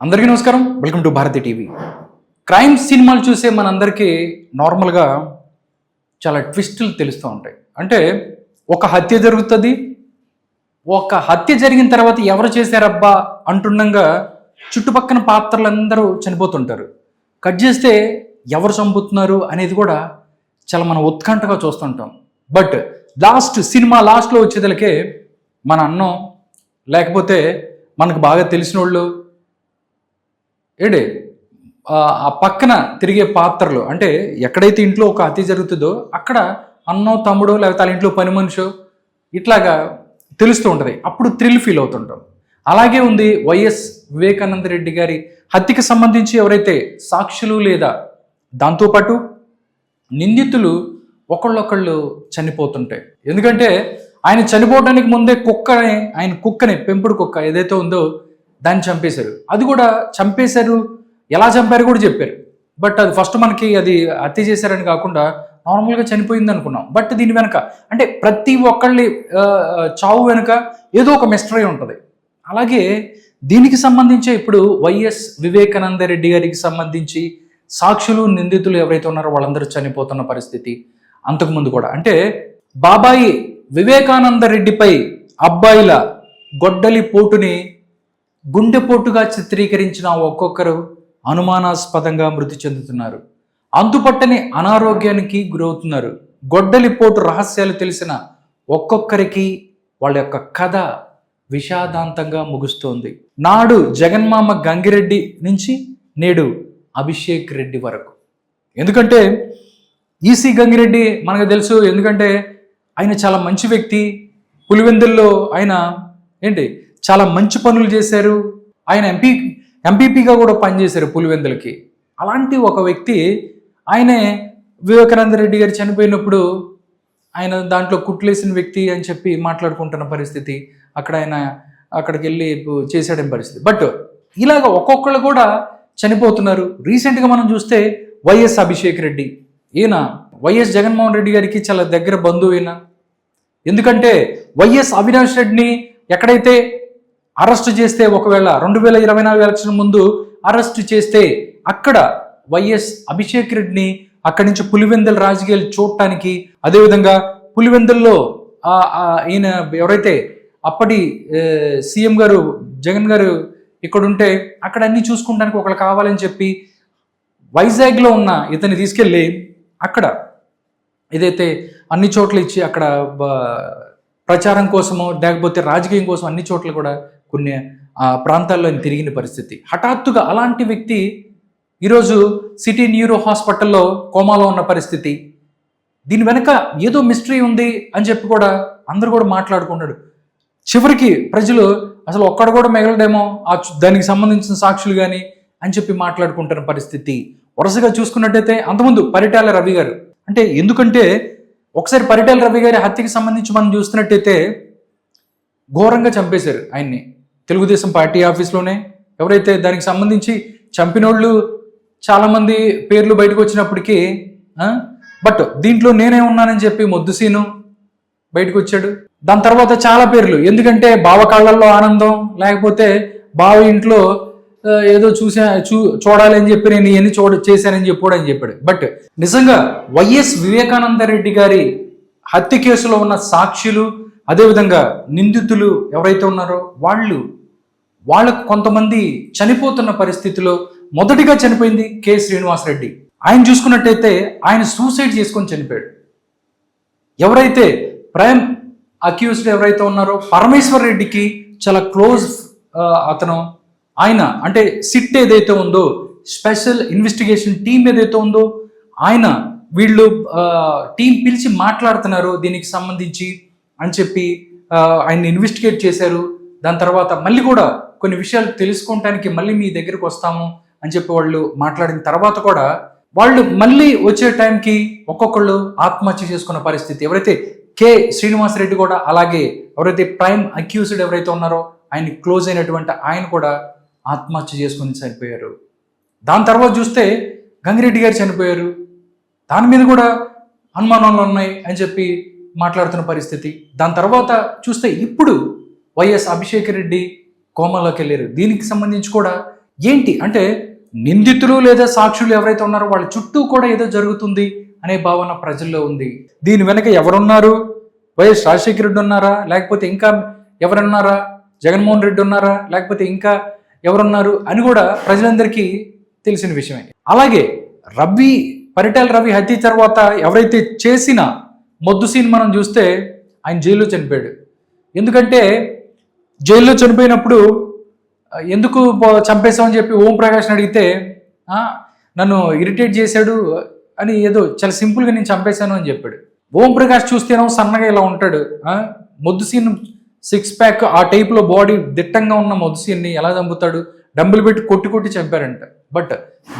అందరికీ నమస్కారం. Welcome to Bharathi TV crime సినిమాలు చూసే మనందరికీ నార్మల్గా చాలా ట్విస్టులు తెలుస్తూ ఉంటాయి. అంటే ఒక హత్య జరుగుతుంది ఒక హత్య జరిగిన తర్వాత ఎవరు చేశారబ్బా అంటుండగా చుట్టుపక్కల పాత్రలందరూ చనిపోతుంటారు. కట్ చేస్తే ఎవరు చంపుతున్నారు అనేది కూడా చాలా మనం ఉత్కంఠగా చూస్తుంటాం. బట్ లాస్ట్ సినిమా లాస్ట్లో వచ్చేదలకే మన అన్నం లేకపోతే మనకు బాగా తెలిసిన వాళ్ళు ఏడే ఆ- పక్కన తిరిగే పాత్రలు అంటే ఎక్కడైతే ఇంట్లో ఒక హత్య జరుగుతుందో అక్కడ అన్నో తమ్ముడో లేకపోతే వాళ్ళ ఇంట్లో పని మనిషో ఇట్లాగా తెలుస్తూ ఉంటుంది. అప్పుడు థ్రిల్ ఫీల్ అవుతుంటాం. అలాగే ఉంది వైఎస్ వివేకానంద రెడ్డి గారి హత్యకి సంబంధించి ఎవరైతే సాక్షులు లేదా దాంతోపాటు నిందితులు ఒకళ్ళొకళ్ళు చనిపోతుంటాయి. ఎందుకంటే ఆయన చనిపోవడానికి ముందే కుక్కని ఆయన కుక్కని పెంపుడు కుక్క ఏదైతే ఉందో దాన్ని చంపేశారు. అది కూడా చంపేశారు. ఎలా చంపారు కూడా చెప్పారు. బట్ అది ఫస్ట్ మనకి అది హత్య చేశారని కాకుండా నార్మల్గా చనిపోయింది అనుకున్నాం. బట్ దీని వెనక అంటే ప్రతి ఒక్కళ్ళి చావు వెనుక ఏదో ఒక మిస్టరీ ఉంటుంది. అలాగే దీనికి సంబంధించి ఇప్పుడు వైఎస్ వివేకానంద రెడ్డి గారికి సంబంధించి సాక్షులు నిందితులు ఎవరైతే ఉన్నారో వాళ్ళందరూ చనిపోతున్న పరిస్థితి. అంతకుముందు కూడా అంటే బాబాయి వివేకానంద రెడ్డిపై అబ్బాయిల గొడ్డలి పోటుని గుండెపోటుగా చిత్రీకరించిన ఒక్కొక్కరు అనుమానాస్పదంగా మృతి చెందుతున్నారు. అంతుపట్టని అనారోగ్యానికి గురవుతున్నారు. గొడ్డలిపోటు రహస్యాలు తెలిసిన ఒక్కొక్కరికి వాళ్ళ యొక్క కథ విషాదాంతంగా ముగుస్తోంది. నాడు జగన్మామ గంగిరెడ్డి నుంచి నేడు అభిషేక్ రెడ్డి వరకు. ఎందుకంటే ఈసీ గంగిరెడ్డి మనకు తెలుసు. ఎందుకంటే ఆయన చాలా మంచి వ్యక్తి. పులివెందుల్లో ఆయన ఏంటి? చాలా మంచి పనులు చేశారు. ఆయన ఎంపీ ఎంపీపీగా కూడా పనిచేశారు పులివెందులకి. అలాంటి ఒక వ్యక్తి ఆయనే వివేకానంద రెడ్డి గారు చనిపోయినప్పుడు ఆయన దాంట్లో కుట్లేసిన వ్యక్తి అని చెప్పి మాట్లాడుకుంటున్న పరిస్థితి అక్కడ ఆయన అక్కడికి వెళ్ళి చేసాడని పరిస్థితి. బట్ ఇలాగ ఒక్కొక్కళ్ళు కూడా చనిపోతున్నారు. రీసెంట్గా మనం చూస్తే వైఎస్ అభిషేక్ రెడ్డి. ఈయన వైఎస్ జగన్మోహన్ రెడ్డి గారికి చాలా దగ్గర బంధువు ఈయన ఎందుకంటే వైఎస్ అవినాష్ రెడ్డిని ఎక్కడైతే అరెస్ట్ చేస్తే ఒకవేళ రెండు వేల ఇరవై నాలుగు ఎలక్షన్ ముందు అరెస్ట్ చేస్తే అక్కడ వైఎస్ అభిషేక్ రెడ్డిని అక్కడి నుంచి పులివెందుల రాజకీయాలు చూడటానికి అదేవిధంగా పులివెందుల్లో ఈయన ఎవరైతే అప్పటి సీఎం గారు జగన్ గారు ఇక్కడ ఉంటే అక్కడ అన్ని చూసుకుంటానికి ఒకళ్ళు కావాలని చెప్పి వైజాగ్లో ఉన్న ఇతన్ని తీసుకెళ్ళి అక్కడ ఏదైతే అన్ని చోట్ల ఇచ్చి అక్కడ ప్రచారం కోసమో లేకపోతే రాజకీయం కోసం అన్ని చోట్ల కూడా కొన్ని ఆ, ప్రాంతాల్లో ఆయన తిరిగిన పరిస్థితి. హఠాత్తుగా అలాంటి వ్యక్తి ఈరోజు సిటీ న్యూరో హాస్పిటల్లో కోమాలో ఉన్న పరిస్థితి. దీని వెనక ఏదో మిస్టరీ ఉంది అని చెప్పి కూడా అందరూ కూడా మాట్లాడుకున్నాడు చివరికి ప్రజలు అసలు ఒక్కడ కూడా మిగలడేమో ఆ దానికి సంబంధించిన సాక్షులు కానీ అని చెప్పి మాట్లాడుకుంటున్న పరిస్థితి. వరుసగా చూసుకున్నట్టయితే అంతకుముందు పరిటాల రవి గారు. అంటే ఎందుకంటే ఒకసారి పరిటాల రవి గారి హత్యకి సంబంధించి మనం చూస్తున్నట్టయితే ఘోరంగా చంపేశారు ఆయన్ని. తెలుగుదేశం పార్టీ ఆఫీస్లోనే ఎవరైతే దానికి సంబంధించి చంపినోళ్ళు చాలామంది పేర్లు బయటకు వచ్చినప్పటికీ బట్ దీంట్లో నేనే ఉన్నానని చెప్పి మొద్దుసీను బయటకు వచ్చాడు. దాని తర్వాత చాలా పేర్లు. ఎందుకంటే బావ కాళ్ళల్లో ఆనందం లేకపోతే బావ ఇంట్లో ఏదో చూసా చూ చూడాలి అని చెప్పి నేను ఇవన్నీ చూడ చేశానని చెప్పాడు అని చెప్పాడు. బట్ నిజంగా వైఎస్ వివేకానంద రెడ్డి గారి హత్య కేసులో ఉన్న సాక్షులు అదేవిధంగా నిందితులు ఎవరైతే ఉన్నారో వాళ్ళు వాళ్ళకు కొంతమంది చనిపోతున్న పరిస్థితిలో మొదటిగా చనిపోయింది కె. శ్రీనివాసరెడ్డి. ఆయన చూసుకున్నట్టయితే ఆయన సూసైడ్ చేసుకొని చనిపోయాడు. ఎవరైతే ప్రైమ్ అక్యూస్డ్ ఎవరైతే ఉన్నారో పరమేశ్వర్ రెడ్డికి చాలా క్లోజ్ అతను ఆయన అంటే సిట్ ఏదైతే ఉందో స్పెషల్ ఇన్వెస్టిగేషన్ టీం ఏదైతే ఉందో ఆయన వీళ్ళు టీం పిలిచి మాట్లాడుతున్నారు దీనికి సంబంధించి అని చెప్పి ఆయన ఇన్వెస్టిగేట్ చేశారు. దాని తర్వాత మళ్ళీ కూడా కొన్ని విషయాలు తెలుసుకోవటానికి మళ్ళీ మీ దగ్గరికి వస్తాము అని చెప్పి వాళ్ళు మాట్లాడిన తర్వాత కూడా వాళ్ళు మళ్ళీ వచ్చే టైంకి ఒక్కొక్కళ్ళు ఆత్మహత్య చేసుకున్న పరిస్థితి. ఎవరైతే కె శ్రీనివాసరెడ్డి కూడా అలాగే ఎవరైతే ప్రైమ్ అక్యూజ్డ్ ఎవరైతే ఉన్నారో ఆయన క్లోజ్ అయినటువంటి ఆయన కూడా ఆత్మహత్య చేసుకుని చనిపోయారు. దాని తర్వాత చూస్తే గంగిరెడ్డి గారు చనిపోయారు. దాని మీద కూడా అనుమానాలు ఉన్నాయి అని చెప్పి మాట్లాడుతున్న పరిస్థితి. దాని తర్వాత చూస్తే ఇప్పుడు వైఎస్ అభిషేక్ రెడ్డి కోమాలోకి వెళ్ళారు. దీనికి సంబంధించి కూడా ఏంటి? అంటే నిందితులు లేదా సాక్షులు ఎవరైతే ఉన్నారో వాళ్ళ చుట్టూ కూడా ఏదో జరుగుతుంది అనే భావన ప్రజల్లో ఉంది. దీని వెనక ఎవరున్నారు? వైఎస్ రాజశేఖర రెడ్డి ఉన్నారా? లేకపోతే ఇంకా ఎవరున్నారా? జగన్మోహన్ రెడ్డి ఉన్నారా? లేకపోతే ఇంకా ఎవరున్నారు? అని కూడా ప్రజలందరికీ తెలిసిన విషయమే. అలాగే రవి పరిటాల రవి హత్య తర్వాత ఎవరైతే చేసిన మొద్దు సీన్ మనం చూస్తే ఆయన జైల్లో చనిపోయాడు. ఎందుకంటే జైల్లో చనిపోయినప్పుడు ఎందుకు పో- చంపేశామని చెప్పి ఓం ప్రకాష్ని అడిగితే నన్ను ఇరిటేట్ చేశాడు అని ఏదో చాలా సింపుల్గా నేను చంపేశాను అని చెప్పాడు. ఓం ప్రకాష్ చూస్తేనో సన్నగా ఇలా ఉంటాడు. మొద్దు సీన్ సిక్స్ ప్యాక్ ఆ టైప్లో బాడీ దిట్టంగా ఉన్న మొద్దు సీన్ని ఎలా చంపుతాడు? డంబులు పెట్టి కొట్టి కొట్టి చంపారంట. బట్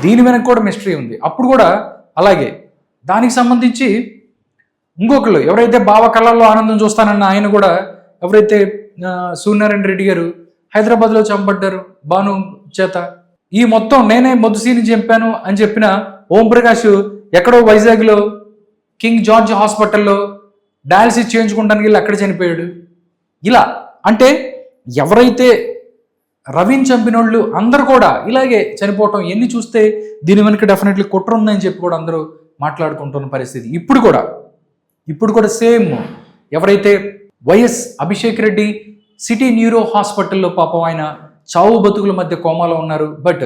దీని వెనక కూడా మిస్టరీ ఉంది. అప్పుడు కూడా అలాగే. దానికి సంబంధించి ఇంకొకళ్ళు ఎవరైతే బావ కళ్ళల్లో ఆనందం చూస్తానన్న ఆయన కూడా ఎవరైతే సూర్యనారాయణ రెడ్డి గారు హైదరాబాద్లో చంపడ్డారు భాను చేత. ఈ మొత్తం నేనే మొద్దు చంపాను అని చెప్పిన ఓం ప్రకాష్ ఎక్కడో వైజాగ్లో కింగ్ జార్జ్ హాస్పిటల్లో డయాలసిస్ చేయించుకోవడానికి వెళ్ళి అక్కడ చనిపోయాడు. ఇలా అంటే ఎవరైతే రవిని చంపిన వాళ్ళు అందరు కూడా ఇలాగే చనిపోవటం ఎన్ని చూస్తే దీని వెనుక డెఫినెట్లీ కుట్ర ఉందని చెప్పి కూడా అందరూ మాట్లాడుకుంటున్న పరిస్థితి. ఇప్పుడు కూడా ఇప్పుడు కూడా సేమ్ ఎవరైతే YS Abhishek Reddy city neuro హాస్పిటల్లో పాపం ఆయన చావు బతుకుల మధ్య కోమాలో ఉన్నారు. బట్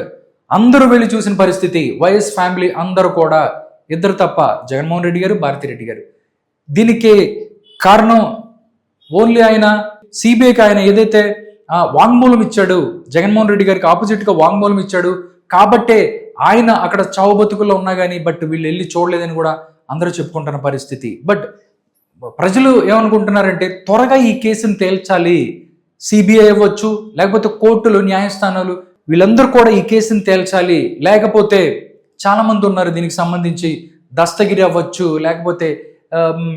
అందరూ వెళ్ళి చూసిన పరిస్థితి వైఎస్ ఫ్యామిలీ అందరూ కూడా ఇద్దరు తప్ప జగన్మోహన్ రెడ్డి గారు భారతిరెడ్డి గారు. దీనికి కారణం ఓన్లీ ఆయన సిబిఐకి ఆయన ఏదైతే వాంగ్మూలం ఇచ్చాడు జగన్మోహన్ రెడ్డి గారికి ఆపోజిట్గా వాంగ్మూలం ఇచ్చాడు కాబట్టే ఆయన అక్కడ చావు బతుకుల్లో ఉన్నా కానీ బట్ వీళ్ళు వెళ్ళి చూడలేదని కూడా అందరూ చెప్పుకుంటున్న పరిస్థితి. బట్ ప్రజలు ఏమనుకుంటున్నారంటే త్వరగా ఈ కేసును తేల్చాలి. సిబిఐ అవ్వచ్చు లేకపోతే కోర్టులు న్యాయస్థానాలు వీళ్ళందరూ కూడా ఈ కేసును తేల్చాలి. లేకపోతే చాలామంది ఉన్నారు దీనికి సంబంధించి దస్తగిరి అవ్వచ్చు లేకపోతే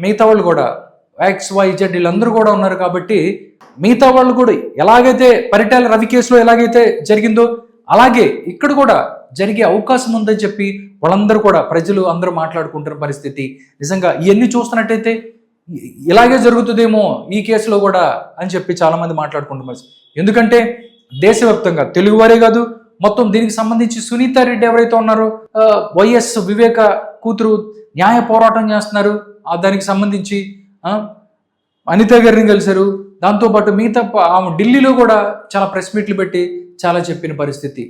మిగతా వాళ్ళు కూడా ఎక్స్ వై జెడ్ వీళ్ళందరూ కూడా ఉన్నారు కాబట్టి మిగతా వాళ్ళు కూడా ఎలాగైతే పరిటాల రవి కేసులో ఎలాగైతే జరిగిందో అలాగే ఇక్కడ కూడా జరిగే అవకాశం ఉందని చెప్పి వాళ్ళందరూ కూడా ప్రజలు అందరూ మాట్లాడుకుంటున్న పరిస్థితి. నిజంగా ఇవన్నీ చూస్తున్నట్టయితే ఇలాగే జరుగుతుందేమో ఈ కేసులో కూడా అని చెప్పి చాలామంది మాట్లాడుకుంటున్నారు. ఎందుకంటే దేశవ్యాప్తంగా తెలుగువారే కాదు మొత్తం దీనికి సంబంధించి సునీత రెడ్డి ఎవరైతే ఉన్నారో వైఎస్ వివేక కూతురు న్యాయ పోరాటం చేస్తున్నారు. ఆ దానికి సంబంధించి అనిత గారిని కలిశారు. దాంతోపాటు మిగతా ఆమె ఢిల్లీలో కూడా చాలా ప్రెస్ మీట్లు పెట్టి చాలా చెప్పిన పరిస్థితి.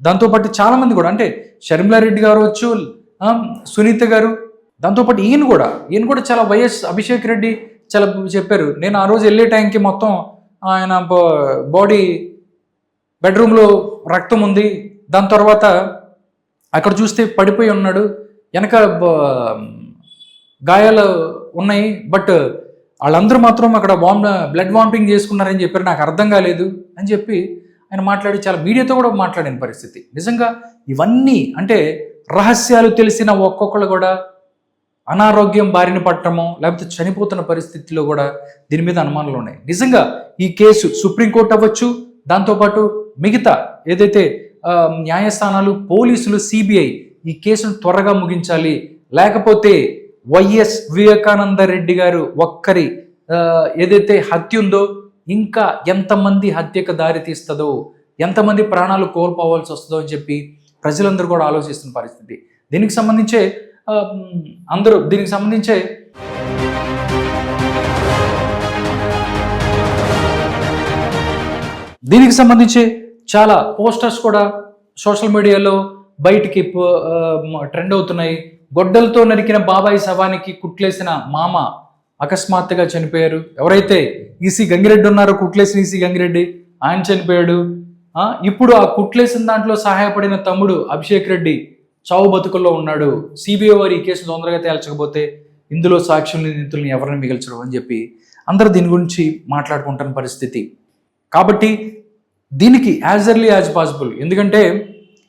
దాంతోపాటు చాలామంది కూడా అంటే షర్మిలారెడ్డి గారు వచ్చు సునీత గారు దాంతోపాటు ఈయన కూడా ఈయన కూడా చాలా వైఎస్ అభిషేక్ రెడ్డి చాలా చెప్పారు. నేను ఆ రోజు వెళ్ళే టైంకి మొత్తం ఆయన బాడీ బెడ్రూమ్లో రక్తం ఉంది. దాని తర్వాత అక్కడ చూస్తే పడిపోయి ఉన్నాడు. వెనక గాయాలు ఉన్నాయి. బట్ వాళ్ళందరూ మాత్రం అక్కడ వామ్ బ్లడ్ వామిటింగ్ చేసుకున్నారని చెప్పారు. నాకు అర్థం కాలేదు అని చెప్పి ఆయన మాట్లాడి చాలా మీడియాతో కూడా మాట్లాడిన పరిస్థితి. నిజంగా ఇవన్నీ అంటే రహస్యాలు తెలిసిన ఒక్కొక్కళ్ళు కూడా అనారోగ్యం బారిన పట్టడము లేకపోతే చనిపోతున్న పరిస్థితిలో కూడా దీని మీద అనుమానాలు ఉన్నాయి. నిజంగా ఈ కేసు సుప్రీంకోర్టు అవ్వచ్చు దాంతోపాటు మిగతా ఏదైతే న్యాయస్థానాలు పోలీసులు సిబిఐ ఈ కేసును త్వరగా ముగించాలి. లేకపోతే వైఎస్ వివేకానంద రెడ్డి గారు ఒక్కరి ఏదైతే హత్య ఉందో ఇంకా ఎంతమంది హత్యకు దారి తీస్తుందో ఎంతమంది ప్రాణాలు కోల్పోవాల్సి వస్తుందో అని చెప్పి ప్రజలందరూ కూడా ఆలోచిస్తున్న పరిస్థితి. దీనికి సంబంధించే అందరూ దీనికి సంబంధించే దీనికి సంబంధించి చాలా పోస్టర్స్ కూడా సోషల్ మీడియాలో బయటికి ట్రెండ్ అవుతున్నాయి. గొడ్డలతో నరికిన బాబాయి శవానికి కుట్లేసిన మామ అకస్మాత్తుగా చనిపోయారు. ఎవరైతే ఈసీ గంగిరెడ్డి ఉన్నారో కుట్లేసిన ఈసీ గంగిరెడ్డి ఆయన చనిపోయాడు. ఇప్పుడు ఆ కుట్లేసిన దాంట్లో సహాయపడిన తమ్ముడు అభిషేక్ రెడ్డి చావు బతుకుల్లో ఉన్నాడు. సిబిఐ వారు ఈ కేసు తొందరగా తేల్చకపోతే ఇందులో సాక్షుల్ని నిందితుల్ని ఎవరిని మిగల్చరు అని చెప్పి అందరూ దీని గురించి మాట్లాడుకుంటున్న పరిస్థితి. కాబట్టి దీనికి యాజ్ ఎర్లీ యాజ్ పాసిబుల్. ఎందుకంటే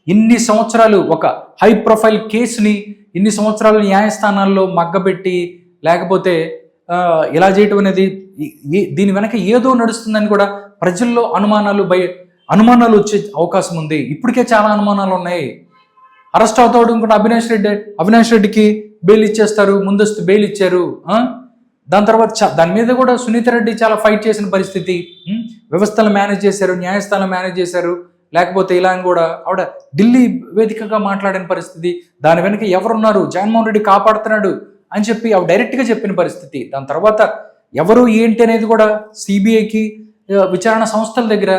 ఇన్ని సంవత్సరాలు ఒక హై ప్రొఫైల్ కేసుని ఇన్ని సంవత్సరాలు న్యాయస్థానాల్లో మగ్గబెట్టి లేకపోతే ఇలా చేయటం అనేది దీని వెనక ఏదో నడుస్తుందని కూడా ప్రజల్లో అనుమానాలు బయ అనుమానాలు వచ్చే అవకాశం ఉంది. ఇప్పటికే చాలా అనుమానాలు ఉన్నాయి. అరెస్ట్ అవుతాడు అనుకుంటే అవినాష్ రెడ్డి అవినాష్ రెడ్డికి బెయిల్ ఇచ్చేస్తారు ముందస్తు బెయిల్ ఇచ్చారు దాని తర్వాత చ- దాని మీద కూడా సునీత రెడ్డి చాలా ఫైట్ చేసిన పరిస్థితి వ్యవస్థలు మేనేజ్ చేశారు న్యాయస్థానం మేనేజ్ చేశారు లేకపోతే ఇలా కూడా ఆవిడ ఢిల్లీ వేదికగా మాట్లాడిన పరిస్థితి దాని వెనుక ఎవరున్నారు జగన్మోహన్ రెడ్డి కాపాడుతున్నాడు అని చెప్పి ఆవిడ డైరెక్ట్గా చెప్పిన పరిస్థితి దాని తర్వాత ఎవరు ఏంటి అనేది కూడా సిబిఐకి విచారణ సంస్థల దగ్గర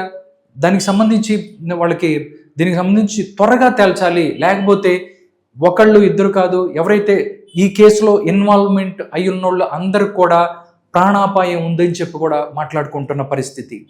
దానికి సంబంధించి వాళ్ళకి దీనికి సంబంధించి త్వరగా తేల్చాలి. లేకపోతే ఒకళ్ళు ఇద్దరు కాదు ఎవరైతే ఈ కేసులో ఇన్వాల్వ్మెంట్ అయ్యున్నోళ్ళు ఉన్నోళ్ళు అందరికి కూడా ప్రాణాపాయం ఉందని చెప్పి కూడా మాట్లాడుకుంటున్న పరిస్థితి.